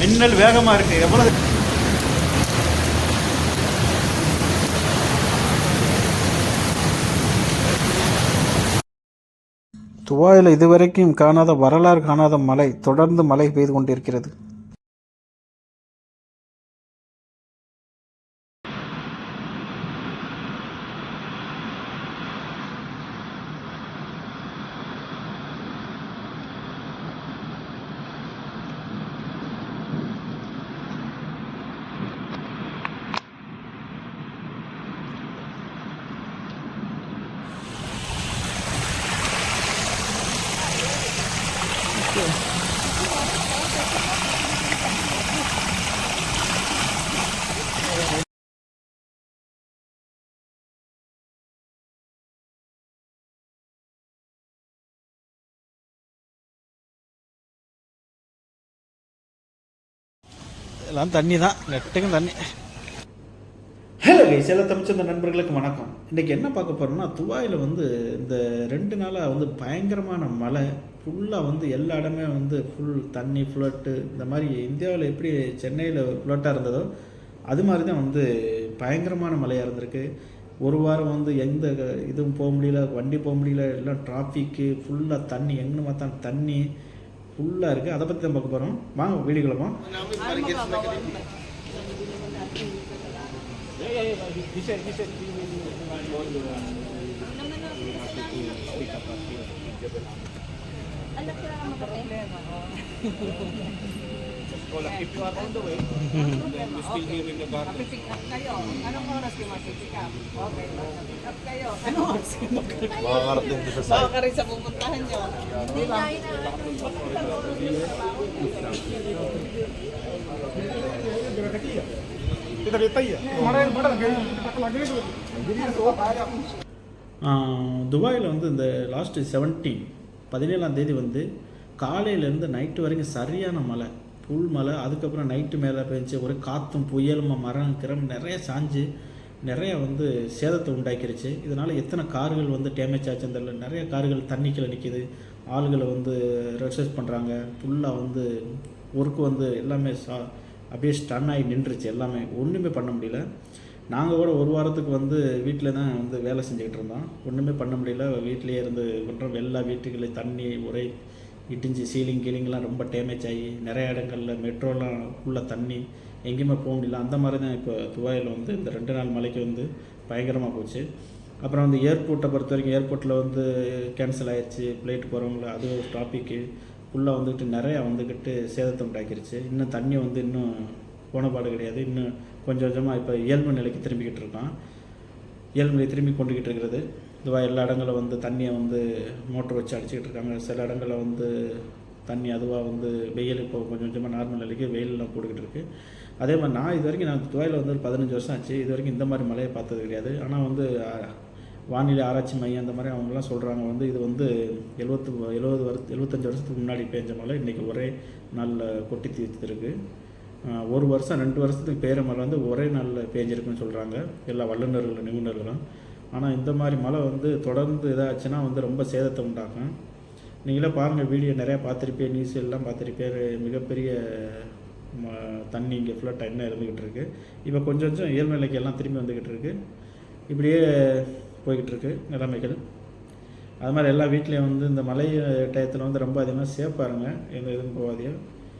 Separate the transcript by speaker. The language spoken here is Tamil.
Speaker 1: மின்னல் வேகமாக இருக்குது எவ்வளோ
Speaker 2: துபாயில் இதுவரைக்கும் காணாத வரலாறு காணாத மழை தொடர்ந்து மழை பெய்து கொண்டிருக்கிறது. எல்லாம் தண்ணி தான். நெட்டுக்கும் தண்ணி. ஹலோ சில தமிழ்ச்சந்த நண்பர்களுக்கு வணக்கம். இன்றைக்கி என்ன பார்க்க போகிறோம்னா துபாயில் வந்து இந்த ரெண்டு நாளாக வந்து பயங்கரமான மழை. ஃபுல்லாக வந்து எல்லா இடமே வந்து ஃபுல் தண்ணி ஃப்ளட்டு இந்த மாதிரி இந்தியாவில் எப்படி சென்னையில் ஃப்ளட்டாக இருந்ததோ அது மாதிரி தான் வந்து பயங்கரமான மழையாக இருந்திருக்கு. ஒரு வாரம் வந்து எந்த இதுவும் போக முடியல வண்டி போக முடியல எல்லாம் டிராஃபிக்கு ஃபுல்லாக தண்ணி எங்கே பார்த்தா தண்ணி. ஃபுல்லாக இருக்குது அதை பற்றி தான் பார்க்க போகிறோம் வாங்க வீடுகளமா வீடியோ கிளம்பும்
Speaker 3: If you are on the way, then you still here in the garden.
Speaker 4: Pick up kayo. Anong oras kayo mag-pick up? Okay, mag-pick up kayo. Anong oras kayo mag-pick up?
Speaker 1: Makakarating ko sa
Speaker 4: Baka rin sa pupuntahan nyo. Di ba?
Speaker 2: துபாயில் வந்து இந்த லாஸ்ட்டு செவன்டீன் பதினேழாம் தேதி வந்து காலையிலேருந்து நைட்டு வரைக்கும் சரியான மழை புல் மழை அதுக்கப்புறம் நைட்டு மேலே பெஞ்சு ஒரு காற்றும் புயலும் மரம் கிரம் நிறைய சாஞ்சு நிறைய வந்து சேதத்தை உண்டாக்கிருச்சு. இதனால் எத்தனை கார்கள் வந்து டேமேஜ் ஆச்சுன்னு தெரியல. நிறைய கார்கள் தண்ணிக்கில் நிற்கிது ஆளுகளை வந்து ரெசர்ச் பண்ணுறாங்க ஃபுல்லாக வந்து ஒர்க்கு வந்து எல்லாமே சா அப்படியே ஸ்டன் ஆகி நின்றுச்சு எல்லாமே. ஒன்றுமே பண்ண முடியல. நாங்கள் கூட ஒரு வாரத்துக்கு வந்து வீட்டில் தான் வந்து வேலை செஞ்சுக்கிட்டு இருந்தோம். ஒன்றுமே பண்ண முடியல. வீட்டிலேயே இருந்து பண்ணுறோம் எல்லா வீட்டுகளில் தண்ணி ஒரே இடிஞ்சு சீலிங் கீலிங்லாம் ரொம்ப டேமேஜ் ஆகி நிறைய இடங்களில் மெட்ரோலாம் உள்ள தண்ணி எங்கேயுமே போக முடியல. அந்த மாதிரி தான் இப்போ துபாயில் வந்து இந்த ரெண்டு நாள் மலைக்கு வந்து பயங்கரமாக போச்சு. அப்புறம் வந்து ஏர்போர்ட்டை பொறுத்த வரைக்கும் ஏர்போர்ட்டில் வந்து கேன்சல் ஆயிடுச்சு ஃப்ளைட் போகிறவங்கள அது ஒரு டாப்பிக்கு ஃபுல்லாக வந்துக்கிட்டு நிறையா வந்துக்கிட்டு சேதத்தை உண்டாக்கிருச்சு இன்னும் தண்ணி வந்து இன்னும் போன பாடு கிடையாது. இன்னும் கொஞ்சம் கொஞ்சமாக இப்போ இயல்பு நிலைக்கு திரும்பிக்கிட்டு இருக்கான். இயல்பு நிலை திரும்பி கொண்டுக்கிட்டு இருக்கிறது. இதுவாக எல்லா இடங்களில் வந்து தண்ணியை வந்து மோட்டர் வச்சு அடிச்சுக்கிட்டு இருக்காங்க சில இடங்களில் வந்து தண்ணி அதுவாக வந்து வெயில் இப்போ கொஞ்சம் கொஞ்சமாக நார்மல் நிலைக்கு வெயிலெலாம் போட்டுக்கிட்டு இருக்குது அதே மாதிரி நான் இது வரைக்கும் நான் துபாயில் வந்து ஒரு பதினஞ்சு வருஷம் ஆச்சு. இது வரைக்கும் இந்த மாதிரி மழையை பார்த்தது கிடையாது. ஆனால் வந்து வானிலை ஆராய்ச்சி மையம் அந்த மாதிரி அவங்களாம் சொல்கிறாங்க வந்து இது வந்து எழுபத்து எழுபது வருஷ எழுபத்தஞ்சு வருஷத்துக்கு முன்னாடி பெஞ்ச மழை. இன்றைக்கி ஒரே நாளில் கொட்டி தீர்த்துருக்கு. ஒரு வருஷம் ரெண்டு வருஷத்துக்கு பேர மழை வந்து ஒரே நாளில் பேஞ்சிருக்குன்னு சொல்கிறாங்க எல்லா வல்லுநர்களும் நிபுணர்களும். ஆனால் இந்த மாதிரி மழை வந்து தொடர்ந்து இதாச்சுன்னா வந்து ரொம்ப சேதத்தை உண்டாக்கும். நீங்களே பாருங்கள் வீடியோ நிறையா பார்த்துருப்பேன் நியூஸ் எல்லாம் பார்த்துருப்பேன் மிகப்பெரிய ம- தண்ணி இங்கே ஃபுல்லாக டைம் இருந்துக்கிட்டு இருக்கு. இப்போ கொஞ்சம் கொஞ்சம் இயல்பு நிலைக்கு எல்லாம் திரும்பி வந்துக்கிட்டு இருக்கு. இப்படியே போய்கிட்டு இருக்கு நிலைமைகள். அது மாதிரி எல்லா வீட்லேயும் வந்து இந்த மழை டயத்தில் வந்து ரொம்ப அதிகமாக சேஃபாக இருங்க எந்த இதுவும் போகாதையும்